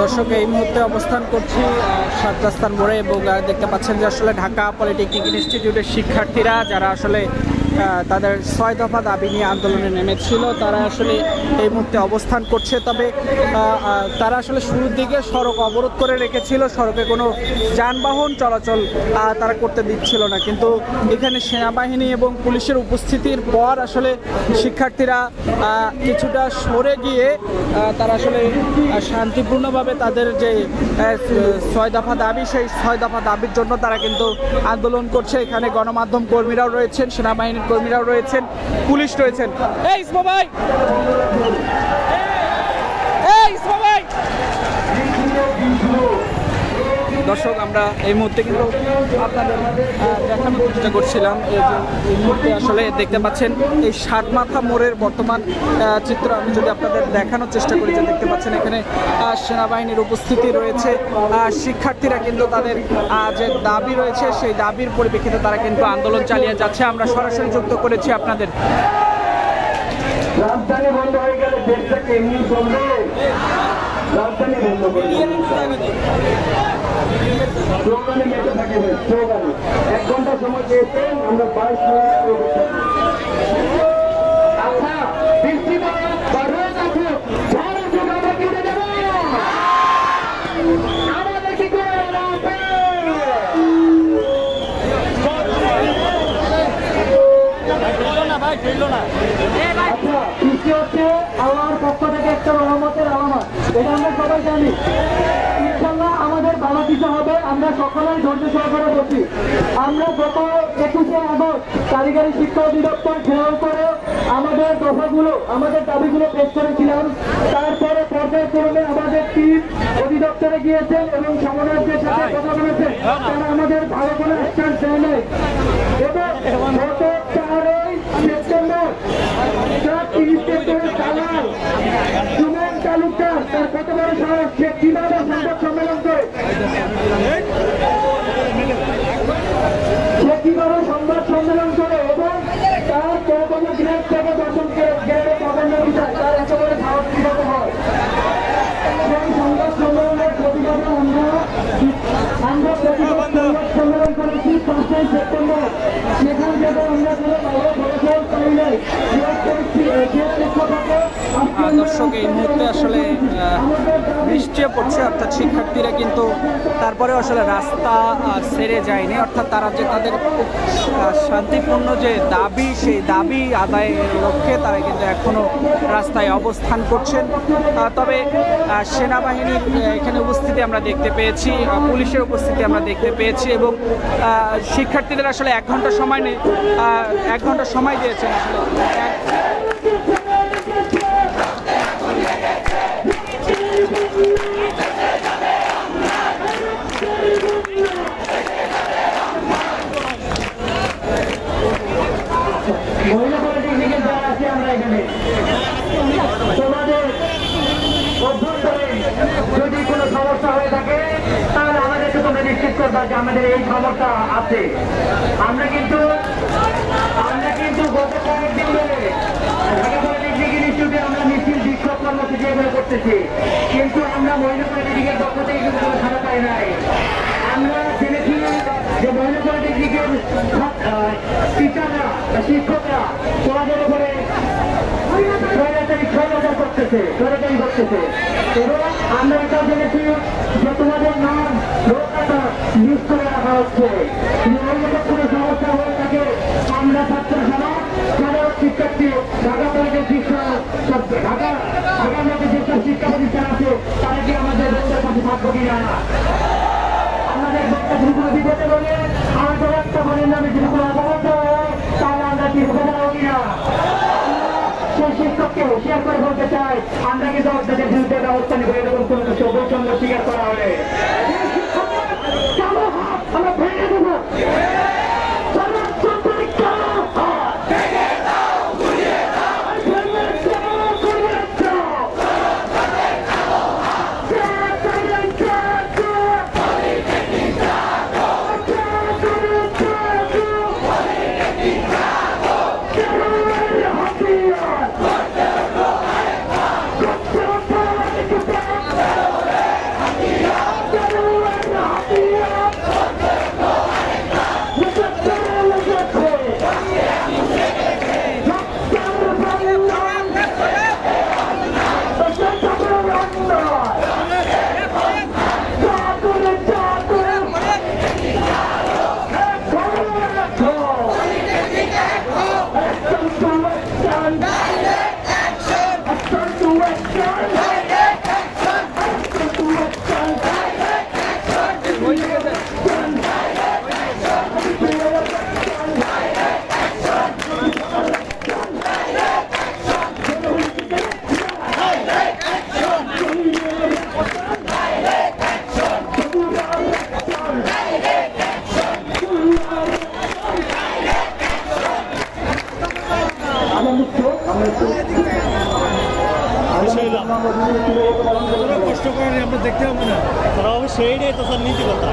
দর্শক, এই মুহূর্তে অবস্থান করছি সাত রাস্তার মোড়ে এবং দেখতে পাচ্ছেন যে আসলে ঢাকা পলিটেকনিক ইনস্টিটিউটের শিক্ষার্থীরা, যারা আসলে তাদের ছয় দফা দাবি নিয়ে আন্দোলনে নেমেছিল। তারা আসলে এই মুহূর্তে অবস্থান করছে। তবে তারা আসলে শুরুর দিকে সড়ক অবরোধ করে রেখেছিল। সড়কে কোনো যানবাহন চলাচল তারা করতে দিচ্ছিল না। কিন্তু এখানে সেনাবাহিনী এবং পুলিশের উপস্থিতির পর আসলে শিক্ষার্থীরা কিছুটা সরে গিয়ে তারা আসলে শান্তিপূর্ণভাবে তাদের যে ছয় দফা দাবি, সেই ছয় দফা দাবির জন্য তারা কিন্তু আন্দোলন করছে। এখানে গণমাধ্যম কর্মীরাও রয়েছেন, সেনাবাহিনীর কর্মীরাও রয়েছেন পুলিশ রয়েছেন। এই ইসমো ভাই এই ইসমা ভাই দর্শক, আমরা এই মুহূর্তে কিন্তু আপনাদের দেখানোর চেষ্টা করছিলাম। এই মুহূর্তে আসলে দেখতে পাচ্ছেন, এই ষাট মাথা মোড়ের বর্তমান চিত্র। আমি যদি আপনাদের দেখানোর চেষ্টা করি, যে দেখতে পাচ্ছেন এখানে সেনাবাহিনীর উপস্থিতি রয়েছে। শিক্ষার্থীরা কিন্তু তাদের যে দাবি রয়েছে, সেই দাবির পরিপ্রেক্ষিতে তারা কিন্তু আন্দোলন চালিয়ে যাচ্ছে। আমরা সরাসরি যুক্ত করেছি আপনাদের। রাজধানী বন্ধ হয়ে গেলে দেশটা কেমনি চলবে? রাজধানী বন্ধ করে। স্লোগানে মেতে থাকে স্লোগানে এক ঘণ্টা সময় পেয়েছেন আমরা বাইশ মিনিট আচ্ছা বৃষ্টি? আচ্ছা হচ্ছে আল্লাহর পক্ষ থেকে একটা রহমতের আলামত এটা আমরা সবাই জানি। ইনশাল্লাহ আমাদের ভালো কিছু হবে। আমরা সকলেই ধৈর্য সহকারে বসি আমরা গত একুশে আগস্ট কারিগরি শিক্ষা অধিদপ্তর ঘেরাও করে আমাদের দফাগুলো, আমাদের দাবিগুলো পেশ করেছিলাম। তারপরে পর্যায়ক্রমে আমাদের টিম অধিদপ্তরে গিয়েছেন এবং সমন্বয়কের সাথে কথা বলেছেন। তারা আমাদের ভালো কোনো অ্যাকশন দেয় নাই এবং গত চারই সেপ্টেম্বর ট্রাক ইন্সপেক্টরের দালাল সুমন তালুকদার তার কত বড় সাহস সে কীভাবে সংবাদ সম্মেলন করে। সে কীভাবে সংবাদ সম্মেলন করে এবং তার কখনো গ্রেড থেকে দর্শন গ্রেডে পাবেন বিষয় তার একেবারে সাহস কীভাবে হয়। সেই সংবাদ সম্মেলনের প্রতিবাদে আমরা আমরা প্রতিবাদ সম্মেলন করেছি পাঁচই সেপ্টেম্বর সেখান থেকে আমরা কোনো ভালো ফলাফল পাই নাই যে পক্ষকে আহ, দর্শক এই মুহূর্তে আসলে বৃষ্টিও পড়ছে, অর্থাৎ শিক্ষার্থীরা কিন্তু তারপরে আসলে রাস্তা সেরে যায়নি। অর্থাৎ তারা যে তাদের শান্তিপূর্ণ যে দাবি, সেই দাবি আদায়ের লক্ষ্যে তারা কিন্তু এখনও রাস্তায় অবস্থান করছেন। তবে সেনাবাহিনীর এখানে উপস্থিতি আমরা দেখতে পেয়েছি পুলিশের উপস্থিতি আমরা দেখতে পেয়েছি এবং শিক্ষার্থীদের আসলে এক ঘণ্টা সময় নেই এক ঘণ্টা সময় দিয়েছেন আসলে। মহিলা পলিটেকনিকের আমরা এখানে। তোমাদের অভ্যন্তরে হয়ে থাকে আমাদের এই সমস্যা আছে। আমরা কিন্তু, আমরা করতেছি। কিন্তু আমরা মহিলা পলিটেকনিকের পক্ষ থেকে কোনো সাড়া পাই নাই। আমরা জেনেছি যে মহিলা পলিটেকনিকের টিচাররা বা কোনো শিক্ষা ঢাকা আছে, তারা আমাদের কিনা আমাদের একটা যদি বিপদে বলে আমাদের একটা মনের নামে কোনো কিনা সেই শিক্ষককে হুঁশিয়ার করে বলতে চাই, আমরা কিন্তু আপনাদের বিরুদ্ধে ব্যবস্থা নেব। এরকম কোনো কিছু বৈষম্য স্বীকার করা হলে আমরা নষ্ট করেন আমরা দেখতে পাবো না। অবশ্যই তো স্যার নীতিকতা